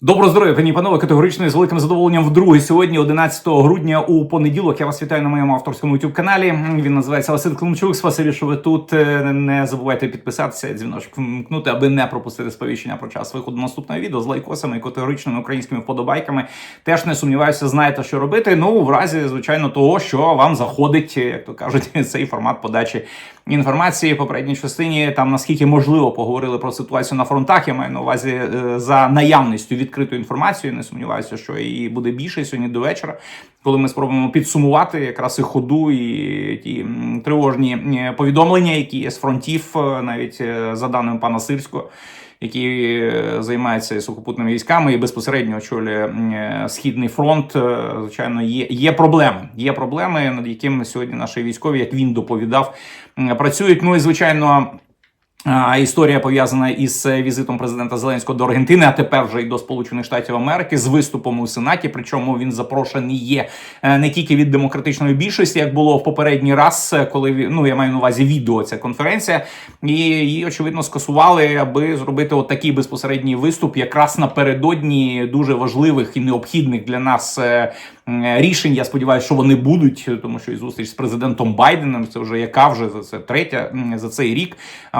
Доброго здоров'я, пані і панове, категорично і з великим задоволенням вдруге сьогодні, 11 грудня, у понеділок. Я вас вітаю на моєму авторському youtube каналі. Він називається Василь Климчук. Спасибі, що ви тут. Е, Не забувайте підписатися, дзвіночок вмкнути, аби не пропустити сповіщення про час виходу наступного відео з лайкосами і категоричними українськими вподобайками. Теж не сумніваюся, знаєте, що робити. Ну, в разі, звичайно, того, що вам заходить, як то кажуть, цей формат подачі інформації. В попередній частині там наскільки можливо поговорили про ситуацію на фронтах. Я маю на увазі е, за наявністю відкритої інформації. Не сумніваюся, що її буде більше сьогодні до вечора, коли ми спробуємо підсумувати якраз і ходу і ті тривожні повідомлення, які є з фронтів, е, навіть е, за даними пана Сирського. Який е, займається сухопутними військами і безпосередньо очолює східний фронт, звичайно, є, є проблеми. Є проблеми, над якими сьогодні наші військові, як він доповідав, працюють. Ну і звичайно. Історія пов'язана із е, візитом президента Зеленського до Аргентини, а тепер вже й до Сполучених Штатів Америки з виступом у Сенаті. Причому він запрошений є е, не тільки від демократичної більшості, як було в попередній раз, е, коли ну я маю на увазі відео. Ця конференція, і її очевидно скасували, аби зробити от такий безпосередній виступ, якраз напередодні дуже важливих і необхідних для нас рішень. Я сподіваюся, що вони будуть, тому що і зустріч з президентом Байденом це вже яка вже за це третя за цей рік.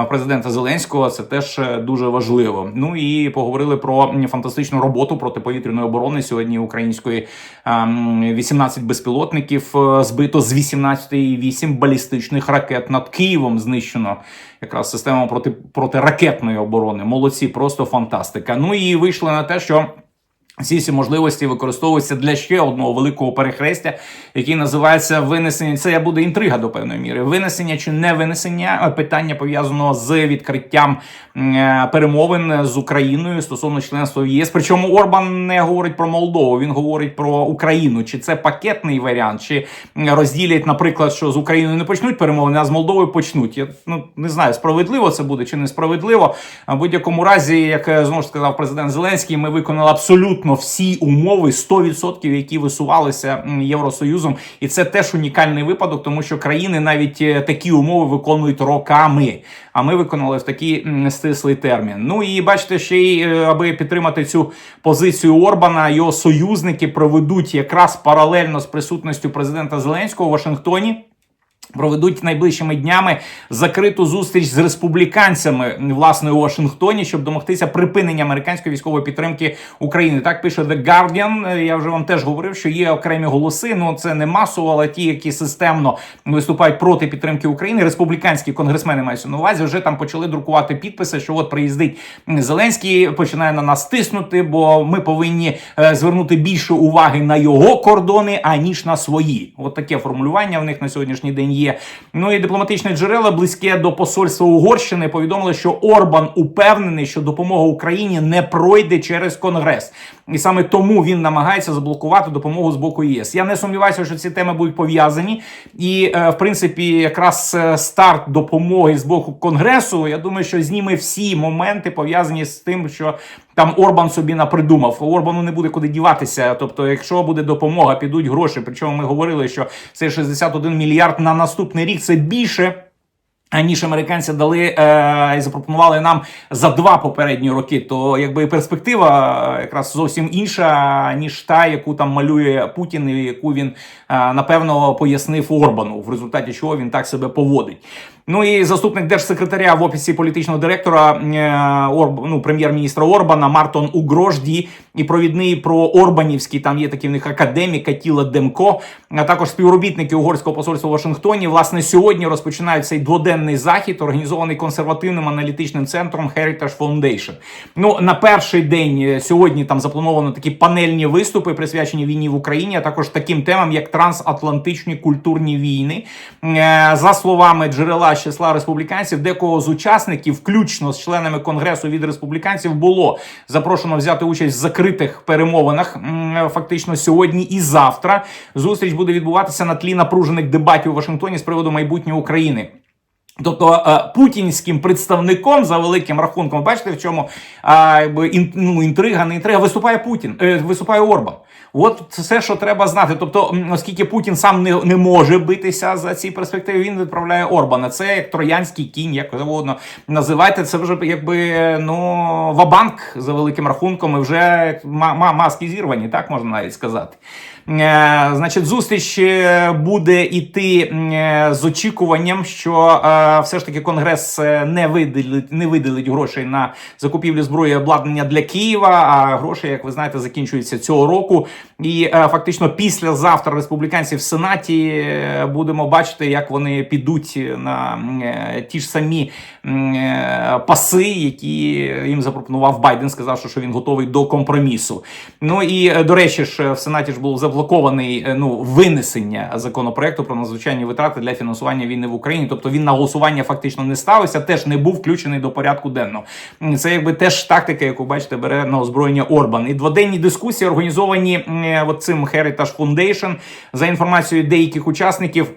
Президента Зеленського це теж е, дуже важливо. Ну і поговорили про фантастичну роботу протиповітряної оборони сьогодні української. Ем, 18 безпілотників е, збито з 18 і 8 балістичних ракет над Києвом знищено. Якраз система проти протиракетної оборони. Молодці, просто фантастика. Ну і вийшли на те, що. Всі ці можливості використовуються для ще одного великого перехрестя, який називається винесення. Це буде інтрига до певної міри. Винесення чи не винесення питання пов'язаного з відкриттям е, перемовин з Україною стосовно членства в ЄС. Причому Орбан не говорить про Молдову, він говорить про Україну. Чи це пакетний варіант, чи розділять, наприклад, що з Україною не почнуть перемовини, а з Молдовою почнуть. Я ну не знаю, справедливо це буде чи несправедливо. В будь-якому разі, як е, знову ж сказав президент Зеленський, ми виконали абсолютно всі умови 100%, які висувалися Євросоюзом, і це теж унікальний випадок, тому що країни навіть е, такі умови виконують роками. А ми виконали в такий стислий термін. Ну і бачите, ще й е, аби підтримати цю позицію Орбана, його союзники проведуть якраз паралельно з присутністю президента Зеленського у Вашингтоні. Проведуть найближчими днями закриту зустріч з республіканцями власне у Вашингтоні, щоб домогтися припинення американської військової підтримки України. Так пише The Guardian. Я вже вам теж говорив, що є окремі голоси. Ну це не масово, але ті, які системно виступають проти підтримки України. Республіканські конгресмени мають на увазі. Вже там почали друкувати підписи, що от приїздить Зеленський, починає на нас тиснути, бо ми повинні е, звернути більше уваги на його кордони, аніж на свої. От таке формулювання в них на сьогоднішній день є. Ну і дипломатичне джерела близьке до посольства Угорщини повідомили, що Орбан упевнений, що допомога Україні не пройде через Конгрес, і саме тому він намагається заблокувати допомогу з боку ЄС. Я не сумніваюся, що ці теми будуть пов'язані, і е, в принципі, якраз е, старт допомоги з боку Конгресу. Я думаю, що зніме всі моменти пов'язані з тим, що там Орбан собі напридумав. Орбану не буде куди діватися. Тобто, якщо буде допомога, підуть гроші. Причому ми говорили, що це 61 мільярд на наступний рік. Це більше. Аніж американці дали е, і запропонували нам за два попередні роки, то якби перспектива е, якраз зовсім інша, ніж та, яку там малює Путін, і яку він е, напевно пояснив Орбану, в результаті чого він так себе поводить. Ну і заступник держсекретаря в офісі політичного директора е, Орб, ну, прем'єр-міністра Орбана Мартон Угрожді і провідний про Орбанівський, там є такий в них академік Атіла Демко, а також співробітники угорського посольства в Вашингтоні. Власне, сьогодні розпочинають цей дводенний захід, організований консервативним аналітичним центром Heritage Foundation. Ну на перший день е, сьогодні там заплановано такі панельні виступи, присвячені війні в Україні, а також таким темам, як трансатлантичні культурні війни. Е, За словами джерела з числа республіканців, декого з учасників, включно з членами конгресу від республіканців, було запрошено взяти участь в закритих перемовинах. Фактично сьогодні і завтра зустріч буде відбуватися на тлі напружених дебатів у Вашингтоні з приводу майбутнього України. Тобто е, путінським представником за великим рахунком, бачите, в чому ну, інтрига, не інтрига, виступає Путін, е, виступає Орбан. От це все, що треба знати. Тобто, оскільки Путін сам не, не може битися за ці перспективи, він відправляє Орбана. Це як троянський кінь, як завгодно називайте. Це вже якби ну вабанк за великим рахунком, і вже ма, ма, маски зірвані, так можна навіть сказати. Е, Значить, зустріч е, буде йти е, з очікуванням, що все ж таки Конгрес не виділить, не виділить грошей на закупівлю зброї обладнання для Києва. А гроші, як ви знаєте, закінчуються цього року. І фактично післязавтра республіканці в Сенаті будемо бачити, як вони підуть на ті ж самі паси, які їм запропонував Байден. Сказав, що він готовий до компромісу. Ну і до речі, ж в Сенаті ж був заблокований е, ну винесення законопроекту про надзвичайні витрати для фінансування війни в Україні. Тобто він на голосування фактично не ставився, теж не був включений до порядку денного. Це якби теж тактика, яку бачите, бере на озброєння Орбан. І дводенні дискусії організовані е, от цим Heritage Foundation за інформацією деяких учасників.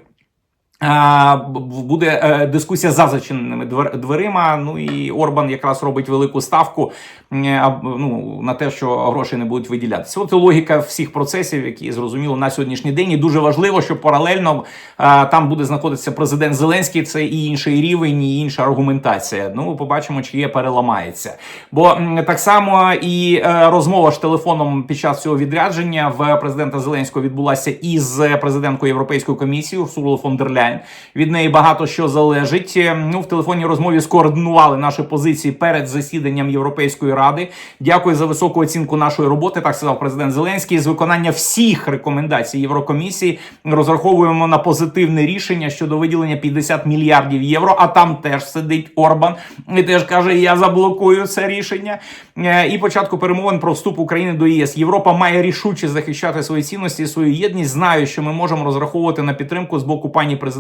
Буде е, дискусія за зачиненими двер- дверима. Ну і Орбан якраз робить велику ставку е, ну, на те, що гроші не будуть виділятися. От логіка всіх процесів, які зрозуміло на сьогоднішній день. І дуже важливо, що паралельно е, там буде знаходитися президент Зеленський. Це і інший рівень, і інша аргументація. Ну, побачимо, чи є переламається. Бо так само і розмова ж телефоном під час цього відрядження в президента Зеленського відбулася із президенткою Європейської комісії Урсулою фон дер Ляйн. Від неї багато що залежить. Е, Ну, в телефонній розмові скоординували наші позиції перед засіданням Європейської ради. Дякую за високу оцінку нашої роботи. Так сказав президент Зеленський. З виконання всіх рекомендацій Єврокомісії розраховуємо на позитивне рішення щодо виділення 50 мільярдів євро. А там теж сидить Орбан і теж каже: Я заблокую це рішення. Е, І початку перемовин про вступ України до ЄС. Європа має рішуче захищати свої цінності і свою єдність. Знаю, що ми можемо розраховувати на підтримку з боку пані президента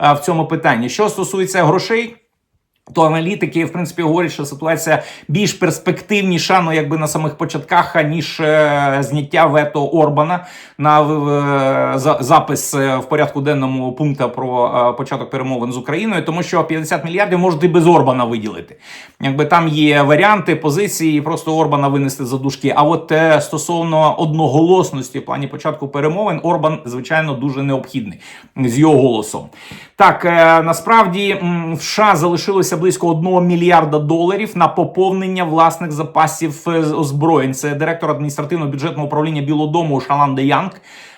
е, в цьому питанні. Що стосується грошей. То аналітики, в принципі, говорять, що ситуація більш перспективніша, ну якби на самих початках, ніж е, зняття вето Орбана на е, за- запис е, в порядку денному пункту про е, початок перемовин з Україною, тому що 50 мільярдів можуть і без Орбана виділити. Якби там є варіанти, позиції, просто Орбана винести за дужки. А от е, стосовно одноголосності в плані початку перемовин, Орбан, звичайно, дуже необхідний з його голосом. Так, е, насправді в США залишилося близько 1 мільярда доларів на поповнення власних запасів е, озброєнь. Це директор адміністративного бюджетного управління Білого Дому Шаланда Янг.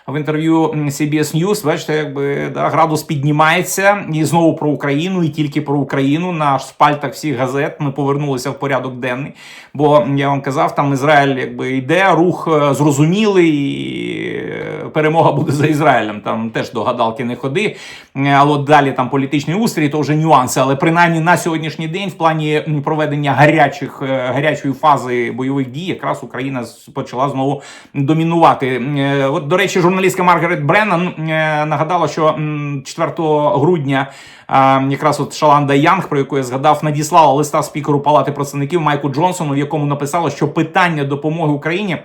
В інтерв'ю CBS News, бачите, якби да, градус піднімається і знову про Україну, і тільки про Україну. На шпальтах всіх газет ми повернулися в порядок денний. Бо я вам казав, там Ізраїль якби йде, рух е, зрозумілий, перемога буде за Ізраїлем. Там теж до гадалки не ходи. Е, Але далі там політичний устрій, то вже нюанси. Але принаймні на сьогоднішній день, в плані проведення гарячих е, гарячої фази бойових дій, якраз Україна почала знову домінувати. Е, От, до речі, журналістка Маргарет Бреннан нагадала, що 4 грудня. Якраз от Шаланда Янг, про яку я згадав, надіслала листа спікеру Палати представників Майку Джонсону, в якому написала, що питання допомоги Україні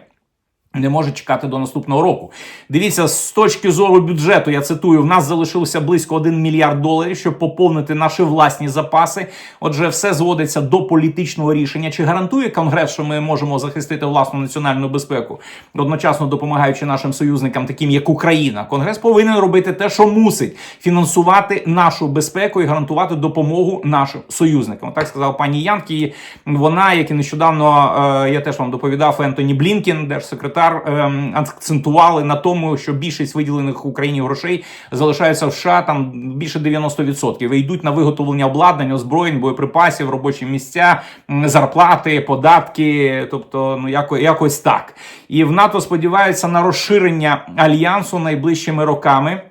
не може чекати до наступного року. Дивіться, з точки зору бюджету, я цитую, в нас залишилося близько 1 мільярд доларів, щоб поповнити наші власні запаси. Отже, все зводиться до політичного рішення. Чи гарантує Конгрес, що ми можемо захистити власну національну безпеку, одночасно допомагаючи нашим союзникам, таким як Україна? Конгрес повинен робити те, що мусить фінансувати нашу безпеку і гарантувати допомогу нашим союзникам. Так сказав пані Янки. І Вона, як і нещодавно е, я теж вам доповідав, Ентоні Блінкін, держсекретар, ем, акцентували на тому, що більшість виділених Україні грошей залишаються в США, там більше 90%. І йдуть на виготовлення обладнань, озброєнь, боєприпасів, робочі місця, зарплати, податки, тобто ну яко, якось так. І в НАТО сподіваються на розширення альянсу найближчими роками.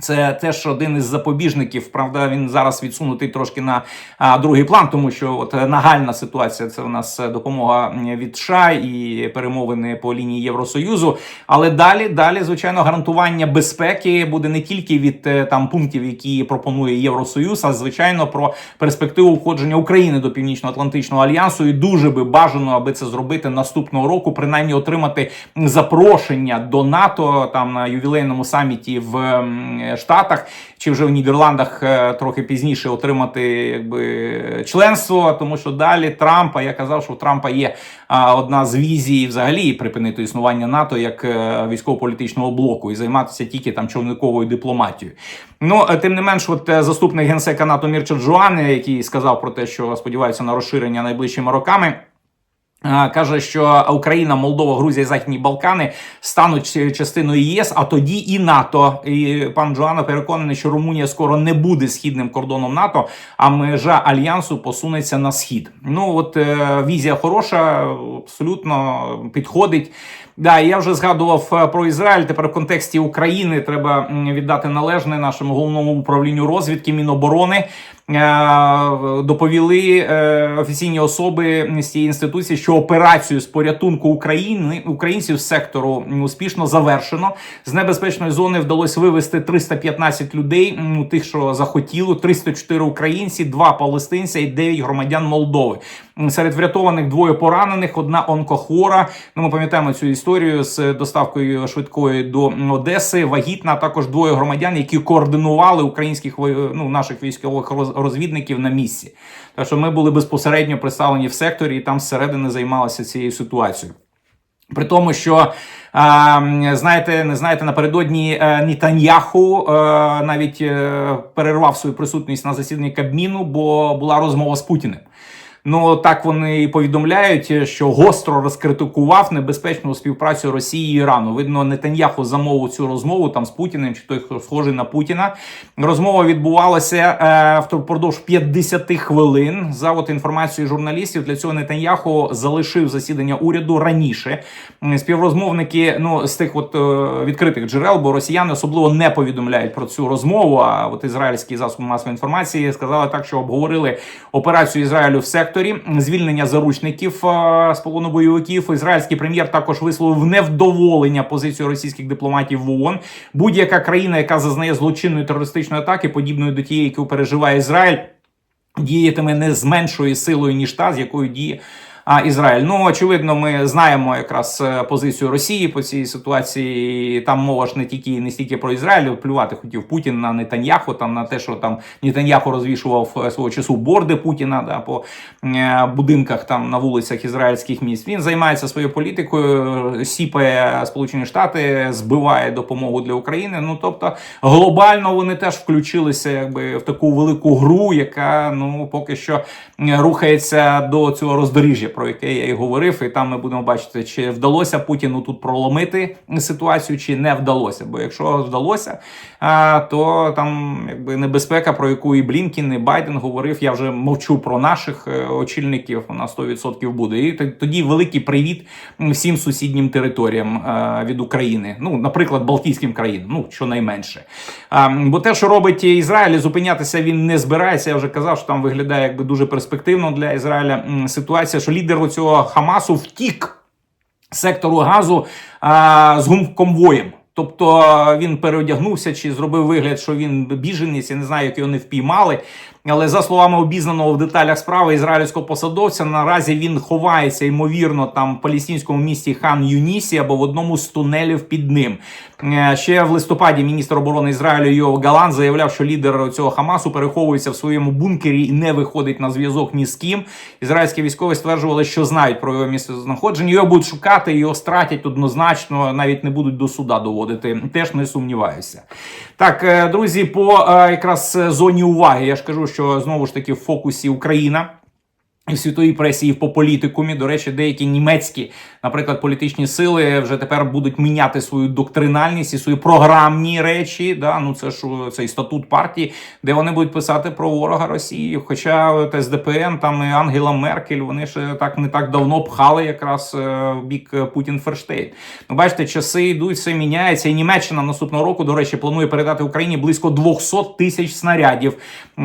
Це теж один із запобіжників. Правда, він зараз відсунутий трошки на а, другий план, тому що от нагальна ситуація це у нас допомога від США і перемовини по лінії Євросоюзу. Але далі, далі, звичайно, гарантування безпеки буде не тільки від е, там пунктів, які пропонує Євросоюз, а звичайно про перспективу входження України до Північно-Атлантичного альянсу. І дуже би бажано, аби це зробити наступного року, принаймні отримати запрошення до НАТО там на ювілейному саміті в Штатах чи вже в Нідерландах е, трохи пізніше отримати якби членство, тому що далі Трампа я казав, що у Трампа є одна з візій взагалі припинити існування НАТО як е, військово-політичного блоку і займатися тільки там човниковою дипломатією. Ну е, тим не менш, от заступник генсека НАТО Мірча Джоан, який сказав про те, що сподівається на розширення найближчими роками. Каже, що Україна, Молдова, Грузія, Західні Балкани стануть частиною ЄС, а тоді і НАТО. І пан Джоано переконаний, що Румунія скоро не буде східним кордоном НАТО, а межа альянсу посунеться на схід. Ну от е, візія хороша, абсолютно підходить. Да, я вже згадував е, про Ізраїль. Тепер в контексті України треба віддати належне нашому головному управлінню розвідки Міноборони. Е, Доповіли е, офіційні особи з цієї інституції, що операцію з порятунку України українців з сектору успішно завершено. З небезпечної зони вдалося вивести 315 людей. м, Тих, що захотіло, 304 українці, 2 палестинця і 9 громадян Молдови. Серед врятованих двоє поранених, одна онкохвора. Ну, ми пам'ятаємо цю історію з доставкою швидкої до Одеси. Вагітна а також двоє громадян, які координували українських ну, наших військових роз- розвідників на місці. Так що ми були безпосередньо представлені в секторі, і там зсередини займалися цією ситуацією. При тому, що знаєте, не знаєте, напередодні е, Нітаньяху е, навіть е, перервав свою присутність на засіданні Кабміну, бо була розмова з Путіним. Ну так вони і повідомляють, що гостро розкритикував небезпечну співпрацю Росії і Ірану. Видно, Нетаньяху замовив цю розмову там з Путіним, чи той, хто схожий на Путіна. Розмова відбувалася е, впродовж 50 хвилин. За от інформацією журналістів, для цього Нетаньяху залишив засідання уряду раніше. Співрозмовники ну з тих от е, відкритих джерел, бо росіяни особливо не повідомляють про цю розмову. А от ізраїльські засоби масової інформації сказали так, що обговорили операцію Ізраїлю в секторі, звільнення заручників е, з полону бойовиків. Ізраїльський прем'єр також висловив невдоволення позицією російських дипломатів в ООН. Будь-яка країна, яка зазнає злочинної терористичної атаки, подібної до тієї, яку переживає Ізраїль, діятиме не з меншою силою ніж та, з якою діє. А Ізраїль, ну очевидно, ми знаємо якраз е, позицію Росії по цій ситуації. Там мова ж не тільки не стільки про Ізраїль. Плювати хотів Путін на Нетаньяху, там на те, що там Нетаньяху розвішував е, свого часу борди Путіна да, по е, будинках там на вулицях ізраїльських міст. Він займається своєю політикою, сіпає Сполучені Штати, збиває допомогу для України. Ну тобто глобально вони теж включилися якби в таку велику гру, яка ну поки що рухається до цього роздоріжжя, про яке я і говорив. І там ми будемо бачити, чи вдалося Путіну тут проломити ситуацію, чи не вдалося. Бо якщо вдалося, то там якби небезпека, про яку і Блінкін, і Байден говорив. Я вже мовчу про наших е, очільників. На 100% буде. І тоді великий привіт всім сусіднім територіям е, від України. Ну, наприклад, Балтійським країнам, ну щонайменше. Бо те, що робить Ізраїль, зупинятися він не збирається. Я вже казав, що там виглядає якби дуже перспективно для Ізраїля ситуація, що лідер цього Хамасу втік сектору газу а, з гумконвоєм. Тобто він переодягнувся чи зробив вигляд, що він біженець, я не знаю, як його не впіймали. Але за словами обізнаного в деталях справи ізраїльського посадовця, наразі він ховається ймовірно там в палестинському місті Хан Юнісі або в одному з тунелів під ним. Е, Ще в листопаді міністр оборони Ізраїлю Йов Галан заявляв, що лідер цього Хамасу переховується в своєму бункері і не виходить на зв'язок ні з ким. Ізраїльські військові стверджували, що знають про його місце знаходження. Його будуть шукати, його стратять однозначно, навіть не будуть до суда доводити. Теж не сумніваюся. Так, е, друзі, по е, якраз е, зоні уваги я ж кажу, що знову ж таки в фокусі Україна. В світовій пресі, і в по політикумі. До речі, деякі німецькі, наприклад, політичні сили вже тепер будуть міняти свою доктринальність і свої програмні речі. Да? Ну це ж цей статут партії, де вони будуть писати про ворога Росії. Хоча от СДПН, там і Ангела Меркель, вони ж так не так давно пхали якраз е, в бік Путін Ферштейн. Ну, бачите, часи йдуть, все міняється. І Німеччина наступного року, до речі, планує передати Україні близько 200 тисяч снарядів.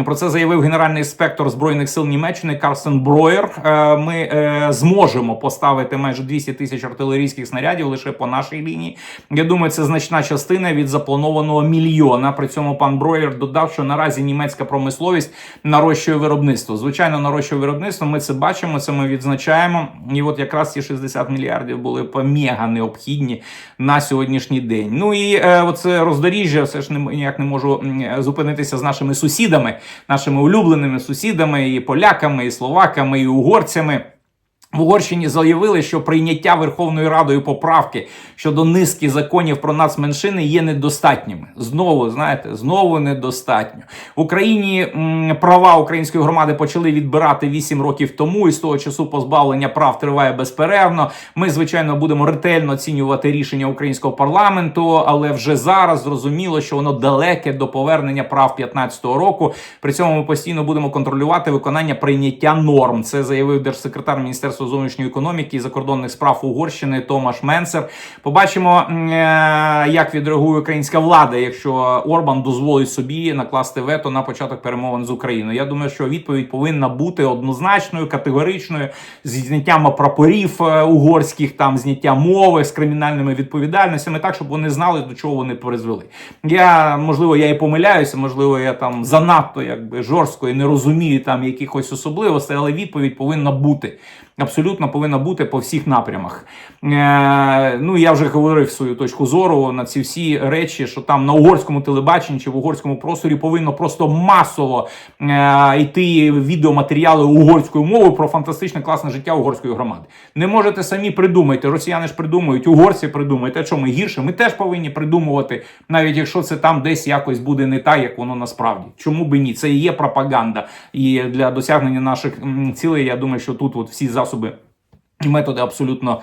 Про це заявив генеральний інспектор збройних сил Німеччини Карстен Бро. Броєр. Е, Ми е, зможемо поставити майже 200 тисяч артилерійських снарядів лише по нашій лінії. Я думаю, це значна частина від запланованого мільйона. При цьому пан Броєр додав, що наразі німецька промисловість нарощує виробництво. Звичайно, нарощує виробництво. Ми це бачимо, це ми відзначаємо. І от якраз ці 60 мільярдів були по мега необхідні на сьогоднішній день. Ну і е, оце роздоріжжя, все ж не ніяк не можу зупинитися з нашими сусідами, нашими улюбленими сусідами, і поляками, і словаками, і угорцями. В Угорщині заявили, що прийняття Верховною Радою поправки щодо низки законів про нацменшини є недостатніми. Знову знаєте, знову недостатньо в Україні. м, Права української громади почали відбирати 8 років тому, і з того часу позбавлення прав триває безперервно. Ми, звичайно, будемо ретельно оцінювати рішення українського парламенту, але вже зараз зрозуміло, що воно далеке до повернення прав 15-го року. При цьому ми постійно будемо контролювати виконання прийняття норм. Це заявив держсекретар Міністерства зовнішньої економіки і закордонних справ Угорщини Томаш Менцер. Побачимо, е, як відреагує українська влада, якщо Орбан дозволить собі накласти вето на початок перемовин з Україною. Я думаю, що відповідь повинна бути однозначною, категоричною, зі зняттям прапорів е, угорських, там зняття мови з кримінальними відповідальностями, так щоб вони знали до чого вони призвели. Я можливо, я і помиляюся, можливо, я там занадто якби жорстко і не розумію там якихось особливостей, але відповідь повинна бути. Абсолютно повинна бути по всіх напрямах. Е, ну я вже говорив свою точку зору на ці всі речі, що там на угорському телебаченні чи в угорському просторі повинно просто масово е, йти відеоматеріали угорською мовою про фантастичне класне життя угорської громади. Не можете самі придумати. Росіяни ж придумують, угорці придумують. А що ми гірше? Ми теж повинні придумувати, навіть якщо це там десь якось буде не так, як воно насправді. Чому би ні? Це і є пропаганда. І для досягнення наших цілей, я думаю, що тут от всі засоби. І методи абсолютно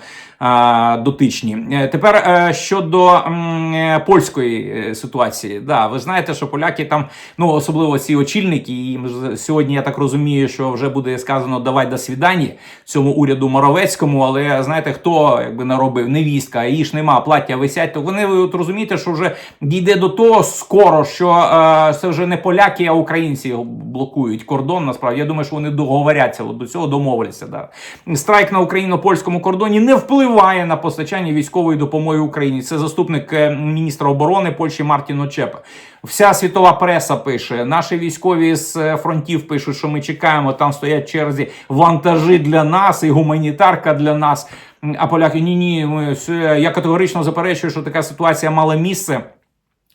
дотичні. Е, Тепер е, щодо е, польської ситуації, да, ви знаєте, що поляки там, ну особливо ці очільники, і сьогодні я так розумію, що вже буде сказано давай до свідання цьому уряду Моровецькому. Але знаєте, хто якби наробив невістка, її ж нема, плаття висять, то вони ви от розумієте, що вже дійде до того скоро, що е, це вже не поляки, а українці блокують кордон. Насправді я думаю, що вони договоряться до цього, домовляться. Да. Страйк на україно-польському кордоні не впливає на постачання військової допомоги Україні. Це заступник е, міністра оборони Польщі Мартін Очепа. Вся світова преса пише, наші військові з е, фронтів пишуть, що ми чекаємо. Там стоять черзі вантажі для нас і гуманітарка для нас. А поляки ні, ні, я категорично заперечую, що така ситуація мала місце.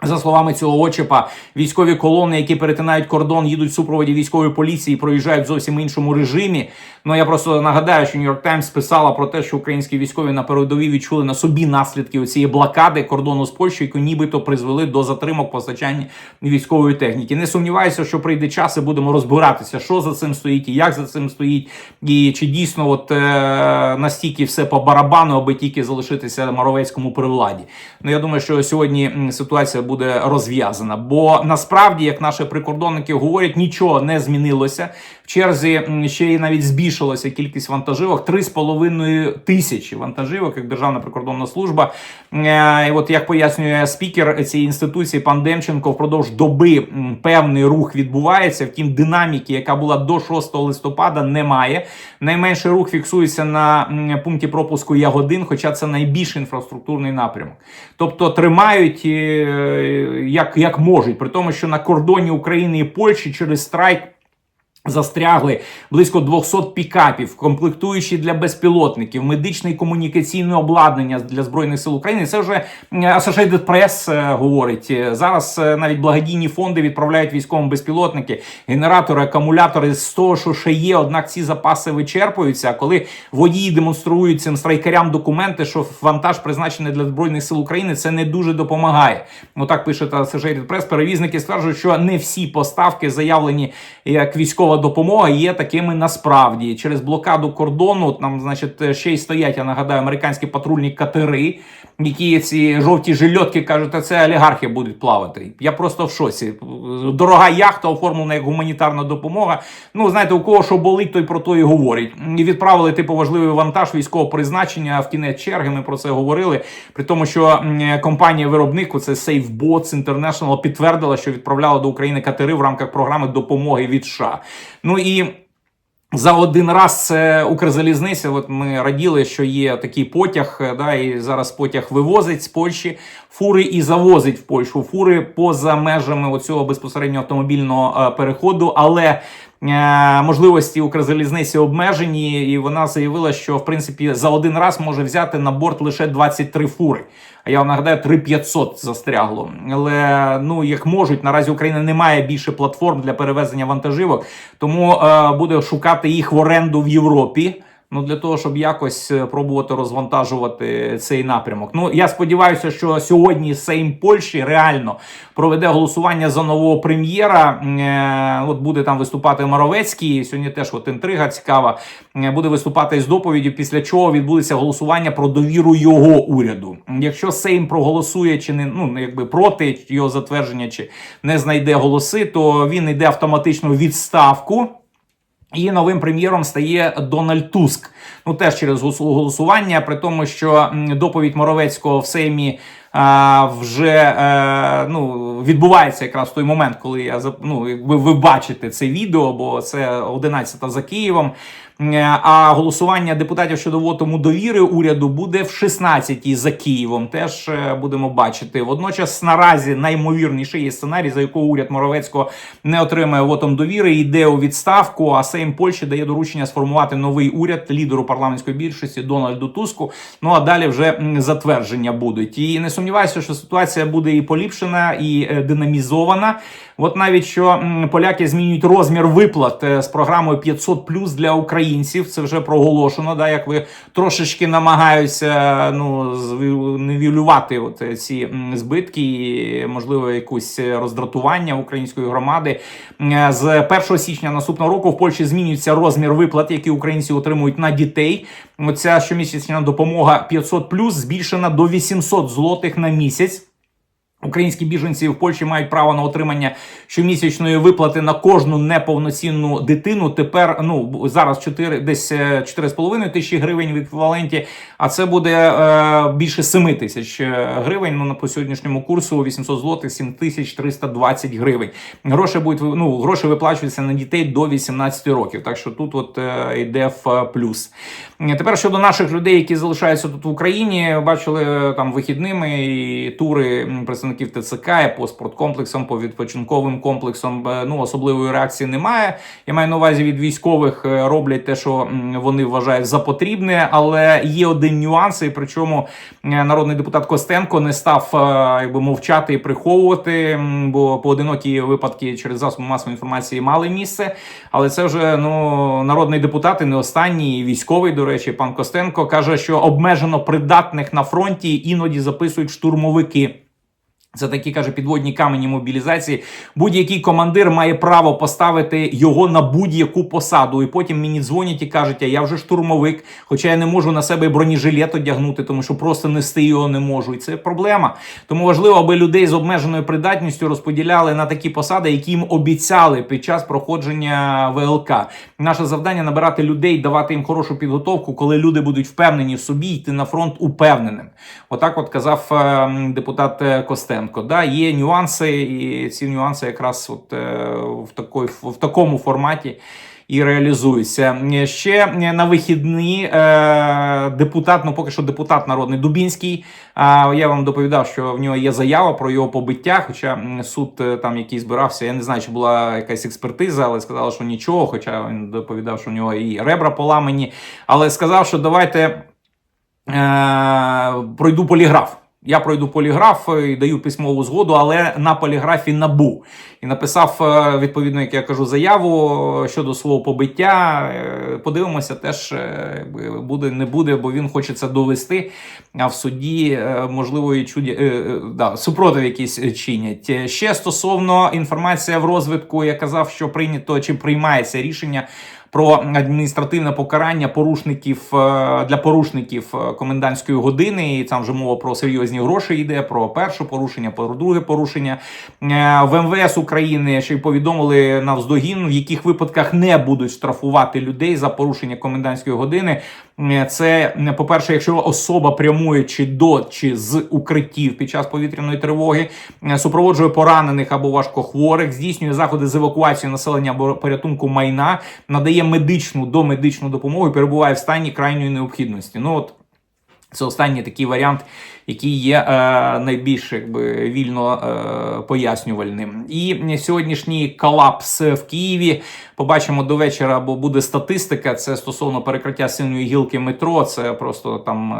За словами цього очепа, військові колони, які перетинають кордон, їдуть в супроводі військової поліції, і проїжджають в зовсім іншому режимі. Ну я просто нагадаю, що Нью-Йорк Таймс писала про те, що українські військові на передовій відчули на собі наслідки цієї блокади кордону з Польщею, які нібито призвели до затримок постачання військової техніки. Не сумніваюся, що прийде час і будемо розбиратися, що за цим стоїть і як за цим стоїть, і чи дійсно от е, настільки все по барабану, аби тільки залишитися Моровецькому при владі. Ну я думаю, що сьогодні ситуація буде розв'язана. Бо насправді, як наші прикордонники говорять, нічого не змінилося. Черзі ще й навіть збільшилася кількість вантажівок 3,5 тисячі вантажівок, як Державна прикордонна служба. Е, І от як пояснює спікер цієї інституції, пан Демченко, впродовж доби певний рух відбувається. Втім, динаміки, яка була до 6 листопада, немає. Найменший рух фіксується на пункті пропуску Ягодин, хоча це найбільш інфраструктурний напрямок. Тобто тримають е, як, як можуть, при тому, що на кордоні України і Польщі через страйк. Застрягли близько 200 пікапів, комплектуючі для безпілотників, медичне і комунікаційне обладнання для збройних сил України. Це вже Associated Press е, говорить. Е, Зараз е, навіть благодійні фонди відправляють військовим безпілотники, генератори, акумулятори з того, що ще є. Однак ці запаси вичерпуються. Коли водії демонструють цим страйкарям документи, що вантаж призначений для збройних сил України, це не дуже допомагає. Отак пише Associated Press. Перевізники стверджують, що не всі поставки заявлені як військова допомога є такими насправді через блокаду кордону. Там, значить, ще й стоять. Я нагадаю, американські патрульні катери, які ці жовті жильотки кажуть, а це олігархи будуть плавати. Я просто в шоці. Дорога яхта оформлена як гуманітарна допомога. Ну знаєте, у кого що болить, той про то і говорить. І відправили типу важливий вантаж військового призначення в кінець черги. Ми про це говорили. При тому, що компанія виробнику це SafeBots International підтвердила, що відправляла до України катери в рамках програми допомоги від США. Ну і За один раз це Укрзалізниця. От ми раділи, що є такий потяг. е, Да, і зараз потяг вивозить з Польщі фури і завозить в Польщу фури поза межами оцього безпосередньо автомобільного е, переходу. Але можливості Укрзалізниці обмежені, і вона заявила, що в принципі за один раз може взяти на борт лише 23 фури. А я вам нагадаю, 3500 застрягло. Але ну як можуть, наразі Україна не має більше платформ для перевезення вантажівок, тому е, буде шукати їх в оренду в Європі. Ну для того, щоб якось е, пробувати розвантажувати цей напрямок. Ну я сподіваюся, що сьогодні Сейм Польщі реально проведе голосування за нового прем'єра. Е, От буде там виступати Моровецький. Сьогодні теж от інтрига цікава. Е, Буде виступати з доповіддю, після чого відбудеться голосування про довіру його уряду. Якщо Сейм проголосує чи не ну якби проти його затвердження, чи не знайде голоси, то він йде автоматично в відставку. І новим прем'єром стає Дональд Туск. Ну теж через голосування, при тому, що доповідь Моровецького в Сеймі а, вже а, ну, відбувається якраз в той момент, коли я ну, якби ви бачите це відео, бо це 11 за Києвом. Е, А голосування депутатів щодо вотому довіри уряду буде в 16 за Києвом. Теж е, будемо бачити. Водночас наразі наймовірніший є сценарій, за якого уряд Моровецького не отримає вотом довіри, йде у відставку. А Сейм Польщі дає доручення сформувати новий уряд лідеру парламентської більшості Дональду Туску. Ну а далі вже затвердження будуть. І не сумніваюся, що ситуація буде і поліпшена, і е, динамізована. От навіть що поляки змінюють розмір виплат з програмою 500 плюс для українців. Це вже проголошено. Да, як ви трошечки намагаються ну нівелювати от ці збитки, і можливо якусь роздратування української громади. З 1 січня наступного року в Польщі змінюється розмір виплат, які українці отримують на дітей. Оця щомісячна допомога 500 плюс збільшена до 800 злотих на місяць. Українські біженці в Польщі мають право на отримання щомісячної виплати на кожну неповноцінну дитину. Тепер ну зараз 4, десь е, 4,5 тисячі гривень в еквіваленті, а це буде е, більше 7 тисяч е, гривень. Ну на по сьогоднішньому курсу 800 злотих 7 тисяч 320 гривень. Гроші будуть ну, гроші виплачуються на дітей до 18 років. Так що тут от е, йде в е, плюс. Е, Тепер щодо наших людей, які залишаються тут в Україні, бачили е, там вихідними і тури м, представників ТЦК і по спорткомплексам, по відпочинковим комплексам. Е, Ну особливої реакції немає. Я маю на увазі від військових е, роблять те, що вони вважають за потрібне, але є один нюанс, і причому е, народний депутат Костенко не став якби мовчати і приховувати, бо поодинокі випадки через засоби масової інформації мали місце. Але це вже ну народний депутат і не останній військовий, до речі, пан Костенко каже, що обмежено придатних на фронті іноді записують штурмовики. Це такі каже підводні камені мобілізації. Будь-який командир має право поставити його на будь-яку посаду. І потім мені дзвонять і кажуть, а я вже штурмовик, хоча я не можу на себе бронежилет одягнути, тому що просто нести його не можу. І це проблема. Тому важливо, аби людей з обмеженою придатністю розподіляли на такі посади, які їм обіцяли під час проходження ВЛК. Наше завдання набирати людей, давати їм хорошу підготовку, коли люди будуть впевнені в собі, йти на фронт упевненим. Отак, от казав е, депутат е, Костенко. Да, є нюанси, і ці нюанси якраз от е, в, такої, в такому форматі. І реалізуються ще на вихідні е, депутат, ну поки що депутат народний Дубінський. Я вам доповідав, що в нього є заява про його побиття. Хоча суд е, там який збирався, я не знаю, чи була якась експертиза, але сказали, що нічого. Хоча він доповідав, що в нього і ребра поламані. Але сказав, що давайте пройду поліграф. Я пройду поліграф і даю письмову згоду, але на поліграфі набу. І написав е, відповідно, як я кажу, заяву щодо свого побиття. Е, Подивимося, теж е, буде, не буде, бо він хоче це довести. А в суді е, можливо і чуді е, е, да, супротив якийсь чинять. Е, Ще стосовно інформація в розвитку, я казав, що прийнято чи приймається рішення про адміністративне покарання порушників е, для порушників е, комендантської години. І там вже мова про серйозні гроші йде. Про перше порушення, про друге порушення Е, в МВС України. Ще й повідомили навздогін, в яких випадках не будуть штрафувати людей за порушення комендантської години. Це, по-перше, якщо особа прямує чи до чи з укриттів під час повітряної тривоги, супроводжує поранених або важкохворих, здійснює заходи з евакуації населення або порятунку майна, надає медичну домедичну допомогу, перебуває в стані крайньої необхідності. Ну от це останній такий варіант, який є е, найбільш якби вільно е, пояснювальним. І сьогоднішній колапс в Києві побачимо до вечора, бо буде статистика. Це стосовно перекриття синьої гілки метро. Це просто там е,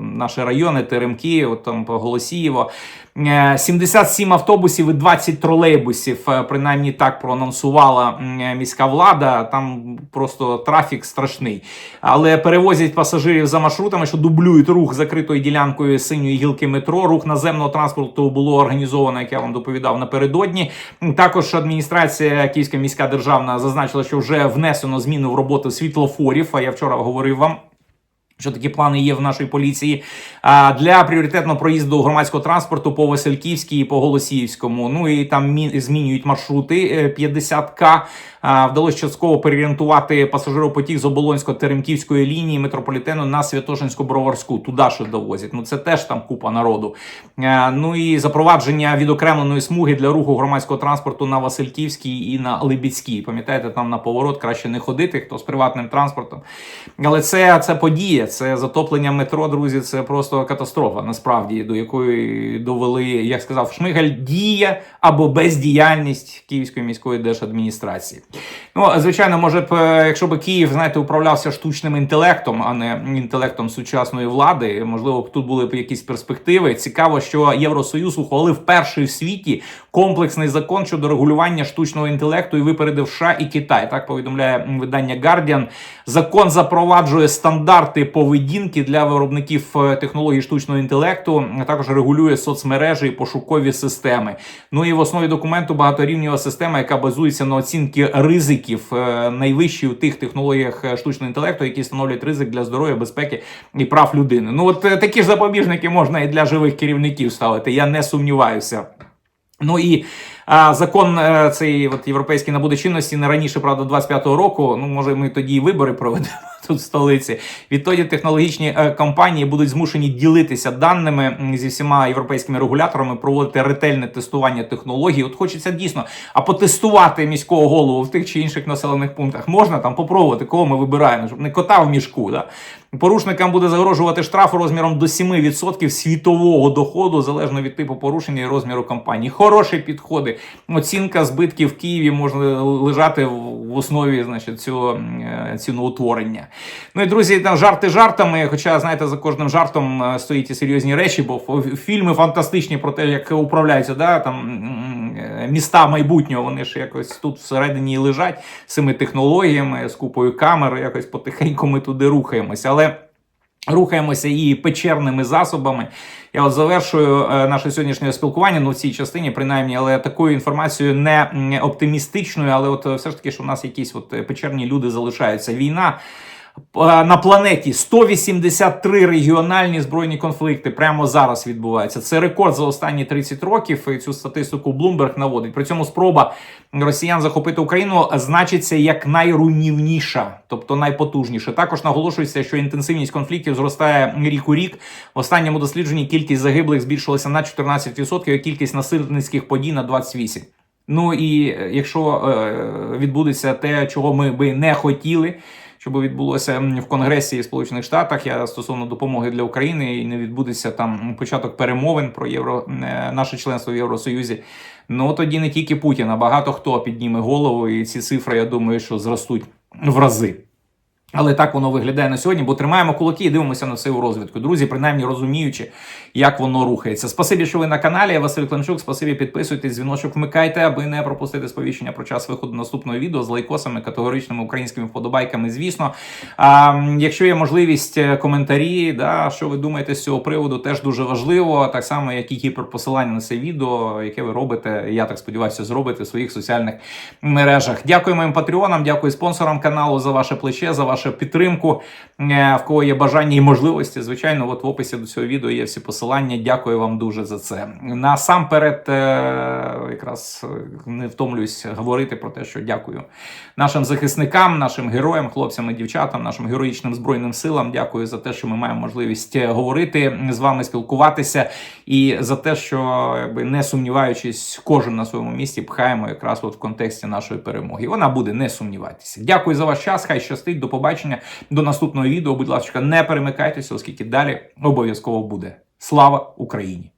наші райони, Теремки, от там. Е, 77 автобусів і 20 тролейбусів. Принаймні так проанонсувала міська влада. Там просто трафік страшний. Але перевозять пасажирів за маршрутами, що дублюють рух закритою ділянкою синьої гілки метро. Рух наземного транспорту було організовано, як я вам доповідав напередодні. Також адміністрація Київська міська державна зазначила, що вже внесено зміни в роботу світлофорів. А я вчора говорив вам. Що такі плани є в нашій поліції для пріоритетного проїзду громадського транспорту по Васильківській і по Голосіївському. Ну і там змінюють маршрути е, 50к. Вдалося частково переорієнтувати пасажиропотік з Оболонсько-Теремківської лінії метрополітену на Святошинську-Броварську. Туди ще довозять. Ну це теж там купа народу. А, ну і запровадження відокремленої смуги для руху громадського транспорту на Васильківській і на Либідській. Пам'ятаєте, там на поворот краще не ходити, хто з приватним транспортом. Але це, це подія, це затоплення метро, друзі. Це просто катастрофа. Насправді до якої довели, як сказав Шмигаль, дія або бездіяльність Київської міської держадміністрації. Ну, звичайно, може б, е, якщо б Київ, знаєте, управлявся штучним інтелектом, а не інтелектом сучасної влади, можливо, б тут були б якісь перспективи. Цікаво, що Євросоюз ухвалив перший в світі комплексний закон щодо регулювання штучного інтелекту і випередив США і Китай. Так повідомляє видання Guardian. Закон запроваджує стандарти поведінки для виробників е, технологій штучного інтелекту, а також регулює соцмережі і пошукові системи. Ну і в основі документу багаторівнєва система, яка базується на оцінки ризиків, е, найвищі у тих технологіях е, штучного інтелекту, які становлять ризик для здоров'я, безпеки і прав людини. Ну от такі ж запобіжники можна і для живих керівників ставити. Я не сумніваюся. Ну і а, закон цей от європейський набуде чинності не раніше, правда, 25-го року. Ну, може, ми тоді і вибори проведемо тут в столиці. Відтоді технологічні е, компанії будуть змушені ділитися даними зі всіма європейськими регуляторами, проводити ретельне тестування технологій. От хочеться дійсно, а потестувати міського голову в тих чи інших населених пунктах можна там попробувати, кого ми вибираємо, щоб не кота в мішку. Да? Порушникам буде загрожувати штраф розміром до 7% світового доходу, залежно від типу порушення і розміру компанії. Хороші підходи. Оцінка збитків в Києві може лежати в основі значить, цього е, ціноутворення. Ну і друзі, там жарти жартами. Хоча, знаєте, за кожним жартом е, стоїть і серйозні речі, бо фільми фантастичні про те, як управляються да, там, е, міста майбутнього. Вони ж якось тут всередині і лежать з цими технологіями, з купою камер, якось потихеньку ми туди рухаємося. Але Рухаємося і печерними засобами. Я от завершую е, наше сьогоднішнє спілкування ну в цій частині, принаймні, але такою інформацією не оптимістичною, але от все ж таки, що в нас якісь от печерні люди залишаються. Війна на планеті 183 регіональні збройні конфлікти прямо зараз відбуваються. Це рекорд за останні 30 років. І цю статистику Bloomberg наводить. При цьому спроба росіян захопити Україну значиться як найруйнівніша, тобто найпотужніша. Також наголошується, що інтенсивність конфліктів зростає рік у рік. В останньому дослідженні кількість загиблих збільшилася на 14%, а кількість насильницьких подій на 28%. Ну і е, якщо е, відбудеться те, чого ми би не хотіли, щоб відбулося в Конгресі Сполучених Штатах, я стосовно допомоги для України, і не відбудеться там початок перемовин про євро е, наше членство в Євросоюзі. Ну тоді не тільки Путін, а багато хто підніме голову, і ці цифри, я думаю, що зростуть в рази. Але так воно виглядає на сьогодні, бо тримаємо кулаки і дивимося на це у розвитку. Друзі, принаймні розуміючи, як воно рухається. Спасибі, що ви на каналі. Я Василь Климчук. Спасибі, підписуйтесь, дзвіночок вмикайте, аби не пропустити сповіщення про час виходу наступного відео з лайкосами, категоричними українськими вподобайками. Звісно, а, якщо є можливість е, коментарі, да, що ви думаєте з цього приводу, теж дуже важливо. Так само, як і гіперпосилання на це відео, яке ви робите. Я так сподіваюся, зробите в своїх соціальних мережах. Дякую моїм патреонам, дякую спонсорам каналу за ваше плече, за ваше вашу підтримку. Е, В кого є бажання і можливості, звичайно, от в описі до цього відео є всі посилання. Дякую вам дуже за це. Насамперед, е, якраз е, не втомлююсь говорити про те, що дякую нашим захисникам, нашим героям, хлопцям і дівчатам, нашим героїчним збройним силам. Дякую за те, що ми маємо можливість говорити з вами, спілкуватися, і за те, що якби не сумніваючись, кожен на своєму місці пхаємо якраз от в контексті нашої перемоги. Вона буде, не сумнівайтеся. Дякую за ваш час. Хай щастить. До побачення. До наступного відео. Будь ласка, не перемикайтеся, оскільки далі обов'язково буде. Слава Україні!